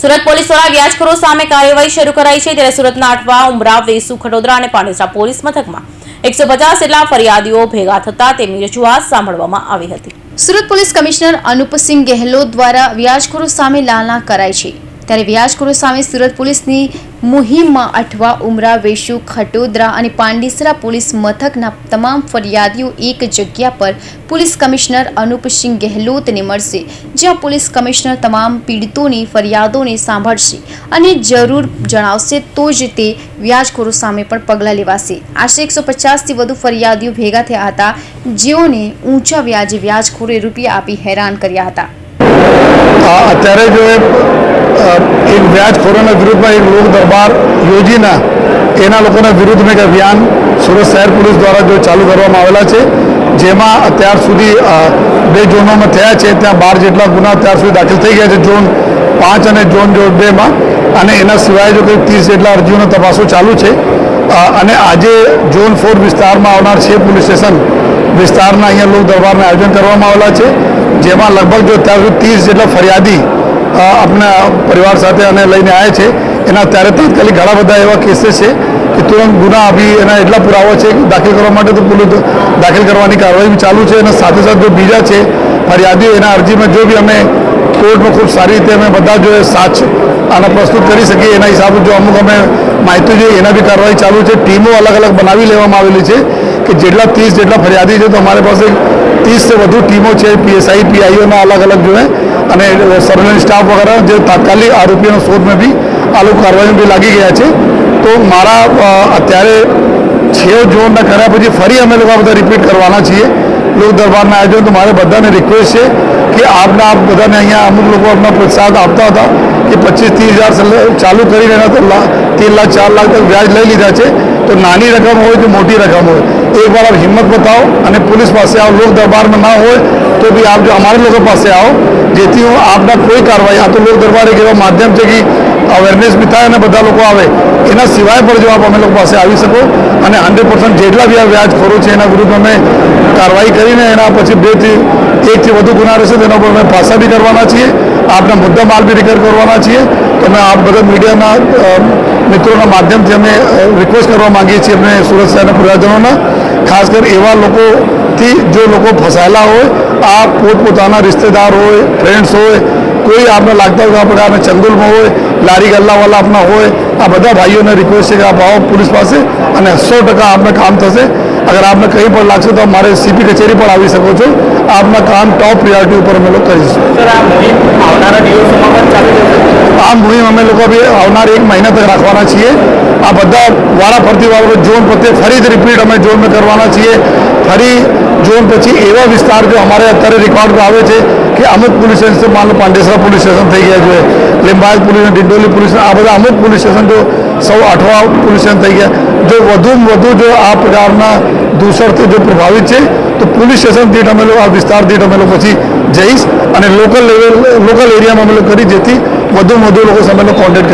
Surat police દ્વારા વ્યાજખોરો સામે કાર્યવાહી શરૂ કરાઈ છે ત્યારે સુરતના અઠવા ઉમરાવ વેસુ, ખડોદરા અને પાંડેસરા પોલીસ મથકમાં એકસો પચાસ જેટલા ફરિયાદીઓ ભેગા થતા તેમની રજૂઆત સાંભળવામાં આવી હતી. સુરત પોલીસ કમિશનર અનુપસિંહ ગેહલોત દ્વારા વ્યાજખોરો સામે લાલના કરાઈ છે. ત્યારે વ્યાજખોરો સામે સુરત પોલીસની મુહિમમાં અઠવા ઉમરા, વેશુ, ખટોદરા અને પાંડિસરા પોલીસ મથકના તમામ ફરિયાદીઓ એક જગ્યા પર પોલીસ કમિશનર અનુપસિંહ ગેહલોતને મળશે, જ્યાં પોલીસ કમિશનર તમામ પીડિતોની ફરિયાદોને સાંભળશે અને જરૂર જણાવશે તો જ તે વ્યાજખોરો સામે પણ પગલાં લેવાશે. આશરે એકસો પચાસથી વધુ ફરિયાદીઓ ભેગા થયા હતા, જેઓને ઊંચા વ્યાજે વ્યાજખોરે રૂપિયા આપી હેરાન કર્યા હતા. અત્યારે જો એક વ્યાજખોરોના વિરુદ્ધમાં એક લોક દરબાર યોજીને, એના લોકોના વિરુદ્ધમાં એક અભિયાન સુરત શહેર પોલીસ દ્વારા જો ચાલુ કરવામાં આવેલા છે, જેમાં અત્યાર સુધી બે ઝોનોમાં થયા છે, ત્યાં બાર જેટલા ગુના અત્યાર સુધી દાખલ થઈ ગયા છે, ઝોન પાંચ અને ઝોન જો બેમાં, અને એના સિવાય જો કંઈક ત્રીસ જેટલા અરજીઓનો તપાસો ચાલુ છે અને આજે ઝોન ફોર વિસ્તારમાં આવનાર છે પોલીસ સ્ટેશન વિસ્તારના અહીંયા લોક દરબારના આયોજન કરવામાં આવેલા છે, જેમાં લગભગ જો અત્યાર ત્રીસ જેટલા ફરિયાદી આપણા પરિવાર સાથે અને લઈને આવ્યા છે, એના અત્યારે તાત્કાલિક ઘણા બધા એવા કેસીસ છે કે તુરંત ગુના આપી એના એટલા પુરાવા છે દાખલ કરવા માટે તો પોલીસ દાખલ કરવાની કાર્યવાહી ચાલુ છે અને સાથે સાથે જો બીજા છે, ફરિયાદીઓ એના અરજીમાં જો બી અમે કોર્ટમાં ખૂબ સારી રીતે અમે બધા જો સાચ આને પ્રસ્તુત કરી શકીએ, એના હિસાબે જો અમુક અમે માહિતી જોઈએ, એના બી કાર્યવાહી ચાલુ છે. ટીમો અલગ અલગ બનાવી લેવામાં આવેલી છે. કે જેટલા ત્રીસ જેટલા ફરિયાદી છે, તો અમારી પાસે ત્રીસથી વધુ ટીમો છે, પીએસઆઈ, પીઆઈઓના અલગ અલગ જો અને સર્વેલન્સ સ્ટાફ વગેરે જે તાત્કાલિક આરોપીઓનો શોધમાં બી આ લોકો કાર્યવાહીમાં બી લાગી ગયા છે. તો મારા અત્યારે છ ઝોનના કર્યા પછી ફરી અમે લોકો બધા રિપીટ કરવાના છીએ. લોક દરબારના આયોજન તો મારે બધાને રિક્વેસ્ટ છે. કે આપના આપ બધાને અહીંયા અમુક લોકો અમને પ્રોત્સાહન આપતા હતા કે પચીસ ત્રીસ હજાર ચાલુ કરી રહ્યા તો તેર લાખ, ચાર લાખ તક વ્યાજ લઈ લીધા છે. તો નાની રકમ હોય કે મોટી રકમ હોય, તો એકવાર આપ હિંમત બતાવો અને પોલીસ પાસે આ લોક દરબારમાં ના હોય તો બી આપ જો અમારા લોકો પાસે આવો જેથી હું આપના કોઈ કાર્યવાહી આ તો લોક દરબાર એક એવા માધ્યમ છે કે અવેરનેસ બી થાય અને બધા લોકો આવે એના સિવાય પણ જો આપ અમે લોકો પાસે આવી શકો અને હંડ્રેડ પર્સન્ટ જેટલા બી આ વ્યાજખોરો છે એના વિરુદ્ધ અમે કાર્યવાહી કરીને એના પછી બેથી એકથી વધુ ગુના રહેશે તેના ઉપર અમે પાસા બી કરવાના છીએ આપના મુદ્દા માલ બી રિકવર કરવાના છીએ અમે આપ બધા મીડિયાના મિત્રોના માધ્યમથી અમે રિક્વેસ્ટ કરવા માંગીએ છીએ અમે સુરત શહેરના પ્રજાજનોના ખાસ કરી એવા લોકોથી જો લોકો ફસાયેલા હોય આ પોતપોતાના રિશ્તેદાર હોય ફ્રેન્ડ્સ હોય, કોઈ આપણે લાગતા હોય આપણે આપણે ચંદુલમાં હોય, લારી ગલ્લાવાલા આપણા હોય, આ બધા ભાઈઓને રિક્વેસ્ટ છે કે આપ આવો પોલીસ પાસે અને સો ટકા આપને કામ થશે. અગર આપને કંઈ પણ લાગશે તો મારે સીપી કચેરી પણ આવી શકો છો. આપના કામ ટોપ પ્રિયોરિટી ઉપર અમે લોકો કરીશું આ મુહિમ અમે લોકો બી આવનાર એક મહિના તક રાખવાના છીએ. આ બધા વાળા ફરતી વાળો ઝોન પ્રત્યે જ રિપીટ અમે ઝોનમાં કરવાના છીએ. ફરી ઝોન પછી એવા વિસ્તાર જો અમારે અત્યારે રેકોર્ડ આવે છે કે અમુક પોલીસ સ્ટેશન માનો પાંડેસરા પોલીસ સ્ટેશન થઈ ગયા છે, લીંબાયત પોલીસ ડિંડોલી પોલીસ આ બધા અમુક પોલીસ સ્ટેશન જો સૌ અઠવા પોલીસ સ્ટેશન થઈ ગયા. જો વધુમાં વધુ જો આ પ્રકારના દૂષણથી જો પ્રભાવિત છે, તો પોલીસ સ્ટેશન દીઠ અમે લોકો આ વિસ્તાર દીઠ અમે લોકો પછી જઈશ અને લોકલ લેવલ લોકલ એરિયામાં અમે લોકો કરી જેથી વધુમાં વધુ લોકો સામે કોન્ટેક્ટ